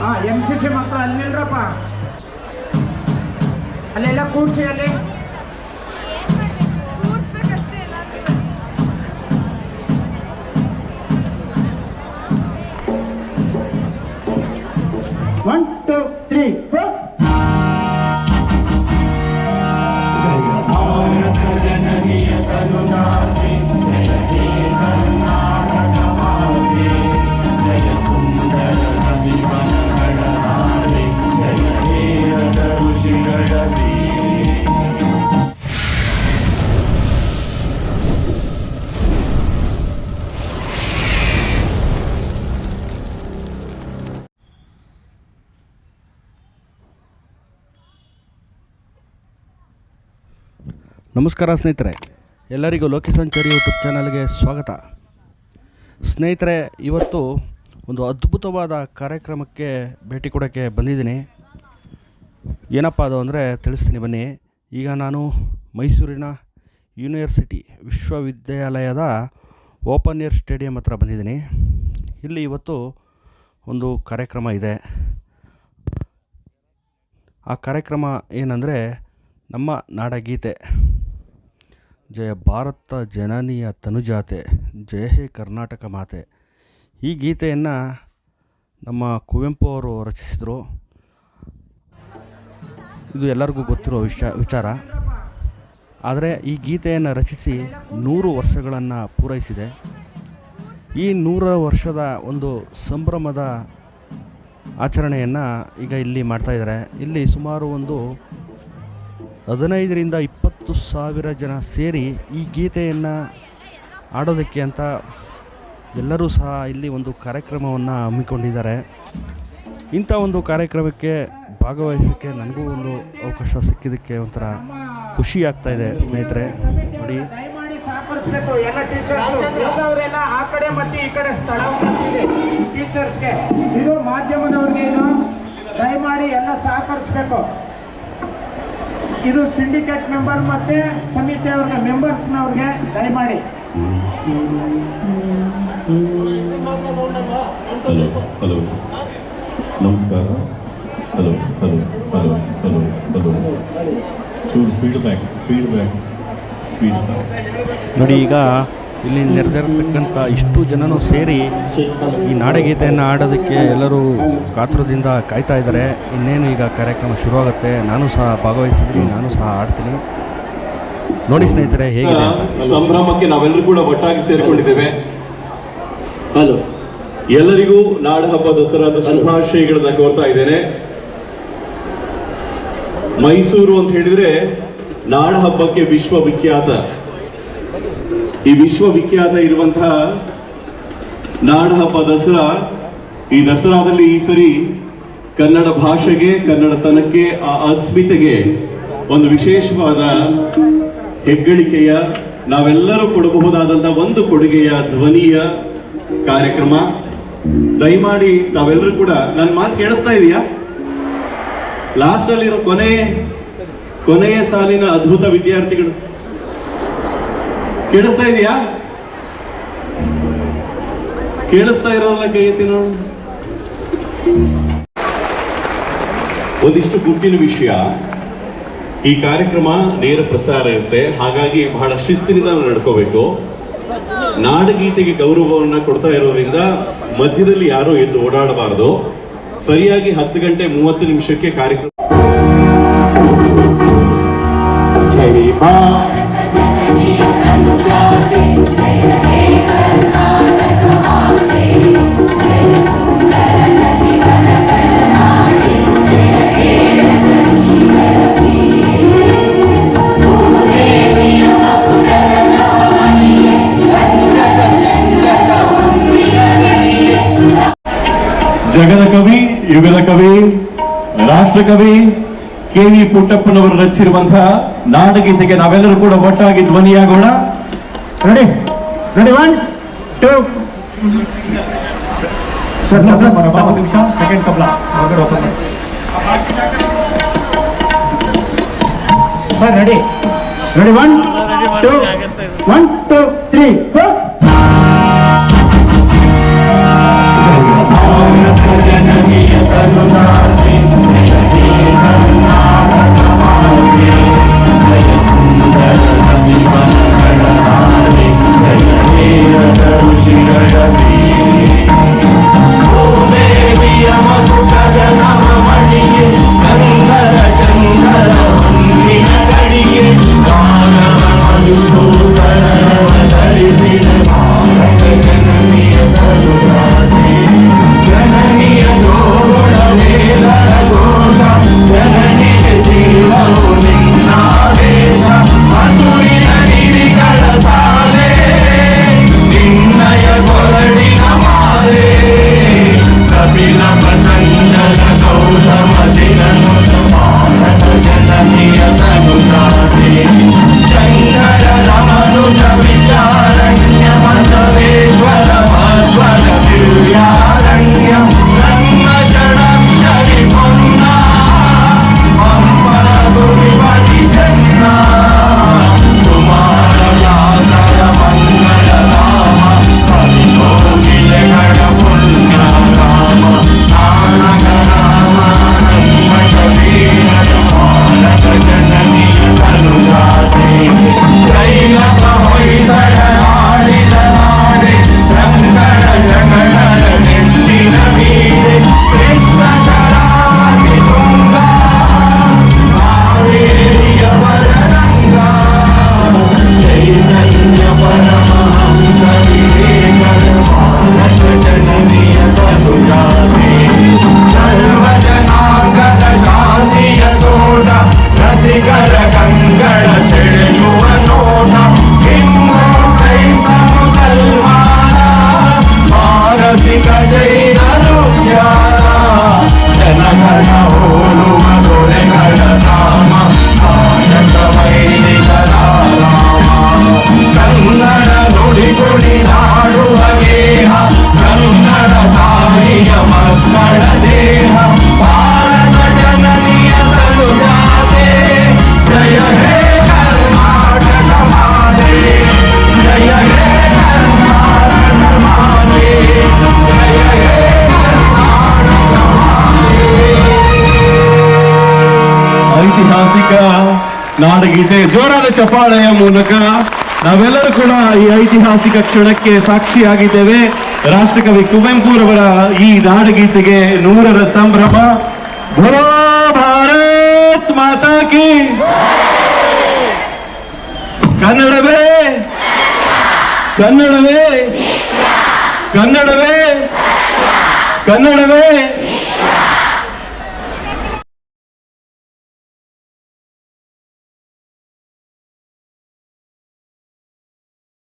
ಹಾ M C C ಮಕ್ಕಳು ಅಲ್ಲಿ ನಿಲ್ರಪ್ಪ ಅಲ್ಲೆಲ್ಲ ಕೂಡ್ಸಿ ಅಲ್ಲಿ ಒನ್ ಟು ತ್ರೀ ಫೋರ್ ನಮಸ್ಕಾರ ಸ್ನೇಹಿತರೆ, ಎಲ್ಲರಿಗೂ ಲೋಕಿ ಸಂಚಾರಿ ಯೂಟ್ಯೂಬ್ ಚಾನಲ್ಗೆ ಸ್ವಾಗತ. ಸ್ನೇಹಿತರೆ, ಇವತ್ತು ಒಂದು ಅದ್ಭುತವಾದ ಕಾರ್ಯಕ್ರಮಕ್ಕೆ ಭೇಟಿ ಕೊಡೋಕ್ಕೆ ಬಂದಿದ್ದೀನಿ. ಏನಪ್ಪ ಅದು ಅಂದರೆ ತಿಳಿಸ್ತೀನಿ ಬನ್ನಿ. ಈಗ ನಾನು ಮೈಸೂರಿನ ಯೂನಿವರ್ಸಿಟಿ ವಿಶ್ವವಿದ್ಯಾಲಯದ ಓಪನ್ ಏರ್ ಸ್ಟೇಡಿಯಂ ಹತ್ರ ಬಂದಿದ್ದೀನಿ. ಇಲ್ಲಿ ಇವತ್ತು ಒಂದು ಕಾರ್ಯಕ್ರಮ ಇದೆ. ಆ ಕಾರ್ಯಕ್ರಮ ಏನಂದರೆ ನಮ್ಮ ನಾಡಗೀತೆ. ಜಯ ಭಾರತ ಜನನಿಯ ತನುಜಾತೆ, ಜಯ ಹೇ ಕರ್ನಾಟಕ ಮಾತೆ. ಈ ಗೀತೆಯನ್ನು ನಮ್ಮ ಕುವೆಂಪು ಅವರು ರಚಿಸಿದರು. ಇದು ಎಲ್ಲರಿಗೂ ಗೊತ್ತಿರೋ ವಿಷ, ವಿಚಾರ. ಆದರೆ ಈ ಗೀತೆಯನ್ನು ರಚಿಸಿ ನೂರು ವರ್ಷಗಳನ್ನು ಪೂರೈಸಿದೆ. ಈ ನೂರ ವರ್ಷದ ಒಂದು ಸಂಭ್ರಮದ ಆಚರಣೆಯನ್ನು ಈಗ ಇಲ್ಲಿ ಮಾಡ್ತಾಯಿದ್ದಾರೆ ಇಲ್ಲಿ ಸುಮಾರು ಒಂದು ಹದಿನೈದರಿಂದ ಇಪ್ಪತ್ತು ಸಾವಿರ ಜನ ಸೇರಿ ಈ ಗೀತೆಯನ್ನು ಆಡೋದಕ್ಕೆ ಅಂತ ಎಲ್ಲರೂ ಸಹ ಇಲ್ಲಿ ಒಂದು ಕಾರ್ಯಕ್ರಮವನ್ನು ಹಮ್ಮಿಕೊಂಡಿದ್ದಾರೆ. ಇಂಥ ಒಂದು ಕಾರ್ಯಕ್ರಮಕ್ಕೆ ಭಾಗವಹಿಸೋಕ್ಕೆ ನನಗೂ ಒಂದು ಅವಕಾಶ ಸಿಕ್ಕಿದ್ದಕ್ಕೆ ಒಂಥರ ಖುಷಿ ಆಗ್ತಾ ಇದೆ ಸ್ನೇಹಿತರೆ. ನೋಡಿ. ಟೀಚರ್ಸ್ಗೆ ಇದು ಮಾಧ್ಯಮದವ್ರಿಗೆ ದಯಮಾಡಿ ಎಲ್ಲ ಸಹಕರಿಸಬೇಕು. ಇದು ಸಿಂಡಿಕೇಟ್ ಮೆಂಬರ್ ಮತ್ತೆ ಸಮಿತಿಯವ್ರಿಗೆ ಮೆಂಬರ್ಸ್ನವ್ರಿಗೆ ದಯಮಾಡಿ. Hello hello. ನಮಸ್ಕಾರ. Hello hello hello hello hello. ಚೂರು ಫೀಡ್ಬ್ಯಾಕ್ ಫೀಡ್ಬ್ಯಾಕ್ ಫೀಡ್ಬ್ಯಾಕ್ ನೋಡಿ ಈಗ ಇಲ್ಲಿ ನೆರೆದಿರತಕ್ಕಂಥ ಇಷ್ಟು ಜನನೂ ಸೇರಿ ಈ ನಾಡಗೀತೆಯನ್ನು ಆಡೋದಕ್ಕೆ ಎಲ್ಲರೂ ಕಾತುರದಿಂದ ಕಾಯ್ತಾ ಇದ್ದಾರೆ. ಇನ್ನೇನು ಈಗ ಕಾರ್ಯಕ್ರಮ ಶುರುವಾಗುತ್ತೆ. ನಾನು ಸಹ ಭಾಗವಹಿಸಿದ್ದೀನಿ, ನಾನು ಸಹ ಆಡ್ತೀನಿ ನೋಡಿ ಸ್ನೇಹಿತರೆ, ಹೇಗಿದೆ ಸಂಭ್ರಮಕ್ಕೆ ನಾವೆಲ್ಲರೂ ಕೂಡ ಒಟ್ಟಾಗಿ ಸೇರಿಕೊಂಡಿದ್ದೇವೆ. ಹಲೋ. ಎಲ್ಲರಿಗೂ ನಾಡ ಹಬ್ಬ ದಸರಾದ ಶುಭಾಶಯಗಳನ್ನ ಕೋರ್ತಾ ಇದ್ದೇನೆ. ಮೈಸೂರು ಅಂತ ಹೇಳಿದ್ರೆ ನಾಡ ಹಬ್ಬಕ್ಕೆ ವಿಶ್ವವಿಖ್ಯಾತ ಈ ವಿಶ್ವವಿಖ್ಯಾತ ಇರುವಂತಹ ನಾಡ ಹಬ್ಬ ದಸರಾ, ಈ ದಸರಾದಲ್ಲಿ ಈ ಸರಿ ಕನ್ನಡ ಭಾಷೆಗೆ, ಕನ್ನಡತನಕ್ಕೆ, ಆ ಅಸ್ಮಿತೆಗೆ ಒಂದು ವಿಶೇಷವಾದ ಹೆಗ್ಗಳಿಕೆಯ, ನಾವೆಲ್ಲರೂ ಕೊಡಬಹುದಾದಂಥ ಒಂದು ಕೊಡುಗೆಯ ಧ್ವನಿಯ ಕಾರ್ಯಕ್ರಮ. ದಯಮಾಡಿ ತಾವೆಲ್ಲರೂ ಕೂಡ ನನ್ನ ಮಾತು ಕೇಳಿಸ್ತಾ ಇದೆಯಾ? ಲಾಸ್ಟಲ್ಲಿರೋ ಕೊನೆ ಕೊನೆಯ ಸಾಲಿನ ಅದ್ಭುತ ವಿದ್ಯಾರ್ಥಿಗಳು. ಕೇಳಿಸ್ತಾ ಇದೆಯಾ? ಕೇಳಿಸ್ತಾ ಇರೋಲ್ಲ ಕೈ ಎತ್ತಿ ನೋಡು. ಒಂದಿಷ್ಟು ಗುಟ್ಟಿನ ವಿಷಯ. ಈ ಕಾರ್ಯಕ್ರಮ ನೇರ ಪ್ರಸಾರ ಇರುತ್ತೆ. ಹಾಗಾಗಿ ಬಹಳ ಶಿಸ್ತಿನಿಂದ ನಡ್ಕೋಬೇಕು. ನಾಡಗೀತೆಗೆ ಗೌರವವನ್ನ ಕೊಡ್ತಾ ಇರೋದ್ರಿಂದ ಮಧ್ಯದಲ್ಲಿ ಯಾರೂ ಎದ್ದು ಓಡಾಡಬಾರದು. ಸರಿಯಾಗಿ ಹತ್ತು ಗಂಟೆ ಮೂವತ್ತು ನಿಮಿಷಕ್ಕೆ ಕಾರ್ಯಕ್ರಮ. జగద కవి యుగల కవి రాష్ట్ర కవి ಕೆ ವಿ ಪುಟ್ಟಪ್ಪನವರು ರಚಿಸಿರುವಂತಹ ನಾಡಗೀತೆಗೆ ನಾವೆಲ್ಲರೂ ಕೂಡ ಒಟ್ಟಾಗಿ ಧ್ವನಿಯಾಗೋಣ. Ready ready one two sir ನಿಮಿಷ. Second ಕಬ್ಲ. Sir ready ready one two one two three four Zainab ನಾಡಗೀತೆ ಜೋರಾದ ಚಪ್ಪಾಳೆಯ ಮೂಲಕ ನಾವೆಲ್ಲರೂ ಕೂಡ ಈ ಐತಿಹಾಸಿಕ ಕ್ಷಣಕ್ಕೆ ಸಾಕ್ಷಿಯಾಗಿದ್ದೇವೆ. ರಾಷ್ಟ್ರಕವಿ ಕುವೆಂಪುರವರ ಈ ನಾಡಗೀತೆಗೆ ನೂರರ ಸಂಭ್ರಮ. ಭರೋ ಭಾರತ್ ಮಾತಾ ಕಿ. ಕನ್ನಡವೇ. ಕನ್ನಡವೇ. ಕನ್ನಡವೇ. ಕನ್ನಡವೇ.